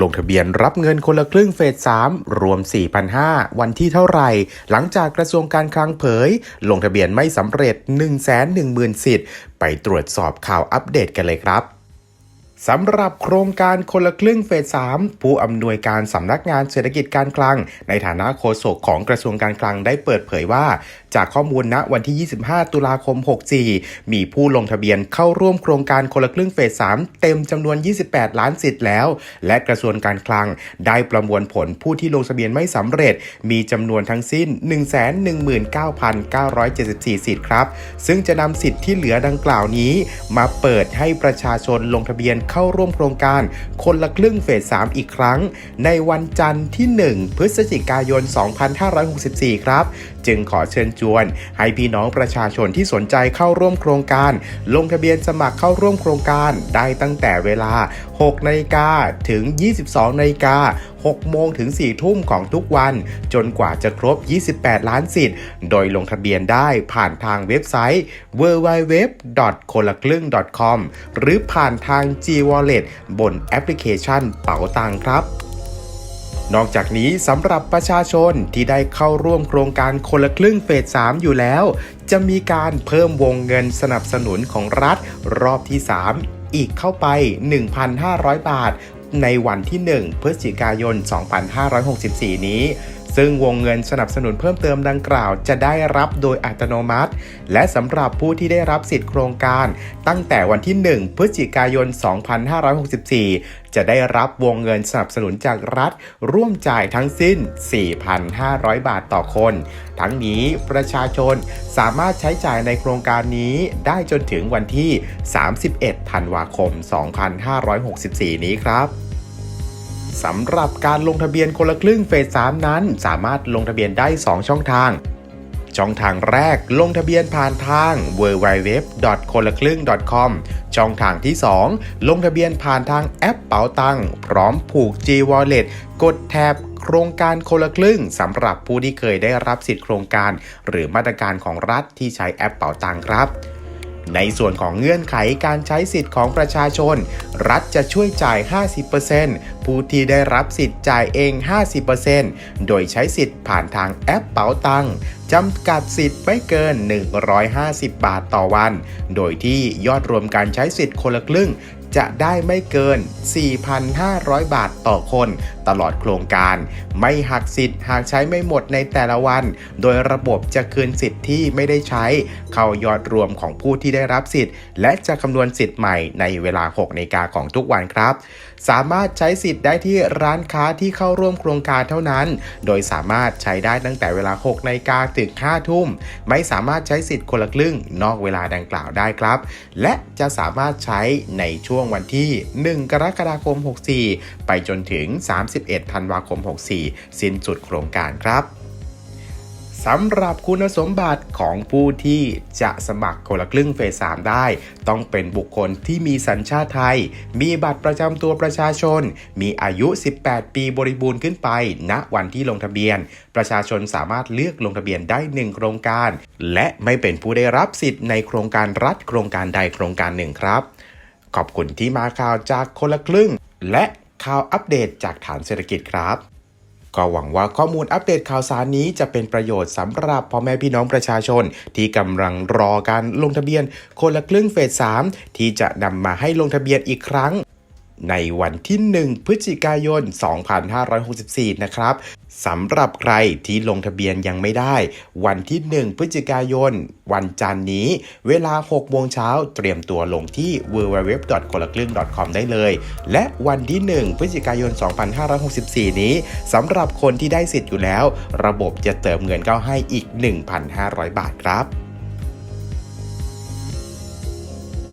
ลงทะเบียนรับเงินคนละครึ่งเฟส 3 รวม 4,500 วันที่เท่าไหร่ หลังจากกระทรวงการคลังเผย ลงทะเบียนไม่สำเร็จ 110,000 สิทธิ์ ไปตรวจสอบข่าวอัปเดตกันเลยครับ สำหรับโครงการคนละครึ่งเฟส 3 ผู้อำนวยการสำนักงานเศรษฐกิจการคลัง ในฐานะโฆษกของกระทรวงการคลังได้เปิดเผยว่า จากข้อมูลณวันที่ 25 ตุลาคม 64 มีผู้ลงทะเบียนเข้าร่วมโครงการคนละครึ่งเฟส 3 เต็มจำนวน 28 ล้านสิทธิ์แล้ว และกระทรวงการคลังได้ประมวลผลผู้ที่ลงทะเบียนไม่สำเร็จ มีจำนวนทั้งสิ้น 119,974 สิทธิ์ครับ ซึ่งจะนำสิทธิ์ที่เหลือดังกล่าวนี้ มาเปิดให้ประชาชนลงทะเบียนเข้าร่วมโครงการคนละครึ่งเฟส 3 อีกครั้ง ในวันจันทร์ที่ 1 พฤศจิกายน 2564 ครับ จึงขอเชิญชวน ให้พี่น้องประชาชนที่สนใจเข้าร่วมโครงการ ลงทะเบียนสมัครเข้าร่วมโครงการได้ตั้งแต่เวลา 6 นาฬิกาถึง 22 นาฬิกา 6 โมงถึง 4 ทุ่มของทุกวัน จนกว่าจะครบ 28 ล้านสิทธิ์ โดยลงทะเบียนได้ผ่านทางเว็บไซต์ www. คนละครึ่ง .com หรือผ่านทาง G Wallet บนแอปพลิเคชันเป๋าตังครับนอกจากนี้สำหรับประชาชนที่ได้เข้าร่วมโครงการคนละครึ่งเฟส 3 อยู่แล้ว จะมีการเพิ่มวงเงินสนับสนุนของรัฐรอบที่ 3 อีกเข้าไป 1,500 บาท ในวันที่ 1 พฤศจิกายน 2564 นี้ ซึ่งวงเงินสนับสนุนเพิ่มเติมดังกล่าวจะได้รับโดยอัตโนมัติ และสำหรับผู้ที่ได้รับสิทธิโครงการ ตั้งแต่วันที่ 1 พฤศจิกายน 2564 จะได้รับวงเงินสนับสนุนจากรัฐ ร่วมจ่ายทั้งสิ้น 4,500 บาทต่อคน ทั้งนี้ประชาชนสามารถใช้จ่ายในโครงการนี้ได้จนถึงวันที่ 31 ธันวาคม 2564 นี้ครับ สำหรับการลงทะเบียนคนละครึ่งเฟส3นั้น สามารถลงทะเบียนได้ 2 ช่องทาง ช่องทางแรกลงทะเบียนผ่านทาง www. คนละครึ่ง .com ช่องทางที่ 2 ลงทะเบียนผ่านทางแอปเป๋าตังพร้อมผูก G Wallet กดแท็บโครงการคนละครึ่งสำหรับผู้ที่เคยได้รับสิทธิโครงการ หรือมาตรการของรัฐที่ใช้แอปเป๋าตังครับ ในส่วนของเงื่อนไขการใช้สิทธิ์ของประชาชน รัฐจะช่วยจ่าย 50%ผู้ที่ได้รับสิทธิ์จ่ายเอง 50%โดยใช้สิทธิ์ผ่านทางแอปเป๋าตังจำกัดสิทธิ์ไม่เกิน 150 บาทต่อวัน โดยที่ยอดรวมการใช้สิทธิ์คนละครึ่ง จะได้ไม่เกิน 4,500 บาทต่อคน ตลอดโครงการ ไม่หักสิทธิ์หากใช้ไม่หมดในแต่ละวัน โดยระบบจะคืนสิทธิ์ที่ไม่ได้ใช้ เข้ายอดรวมของผู้ที่ได้รับสิทธิ์ และจะคำนวณสิทธิ์ใหม่ในเวลา6นาฬิกาของทุกวันครับ สามารถใช้สิทธิ์ได้ที่ร้านค้าที่เข้าร่วมโครงการเท่านั้น โดยสามารถใช้ได้ตั้งแต่เวลา6นาฬิกาถึง5ทุ่ม ไม่สามารถใช้สิทธิ์คนละครึ่งนอกเวลาดังกล่าวได้ครับ และจะสามารถใช้ในช่วงวันที่ 1 กรกฎาคม 64 ไปจนถึง 31 ธันวาคม 64 สิ้นสุดโครงการครับสำหรับคุณสมบัติของผู้ที่จะสมัครคนละครึ่งเฟส3ได้ ต้องเป็นบุคคลที่มีสัญชาติไทย มีบัตรประจำตัวประชาชน มีอายุ 18 ปีบริบูรณ์ขึ้นไปณวันที่ลงทะเบียน ประชาชนสามารถเลือกลงทะเบียนได้ 1 โครงการ และไม่เป็นผู้ได้รับสิทธิ์ในโครงการรัฐโครงการใดโครงการหนึ่งครับ ขอบคุณที่มาข่าวจากคนละครึ่ง และข่าวอัปเดตจากฐานเศรษฐกิจครับ ก็หวังว่าข้อมูลอัปเดตข่าวสารนี้จะเป็นประโยชน์สำหรับพ่อแม่พี่น้องประชาชน ที่กำลังรอการลงทะเบียนคนละครึ่งเฟส3ที่จะนำมาให้ลงทะเบียนอีกครั้ง ในวันที่ 1 พฤศจิกายน 2564 นะครับสำหรับใครที่ลงทะเบียนยังไม่ได้ วันที่ 1 พฤศจิกายน วันจันนี้ เวลา6โมงเช้าเตรียมตัวลงที่ www. คนละครึ่ง .com ได้เลย และวันที่ 1 พฤศจิกายน 2564 นี้สำหรับคนที่ได้สิทธิ์อยู่แล้ว ระบบจะเติมเงินเข้าให้อีก 1,500 บาทครับ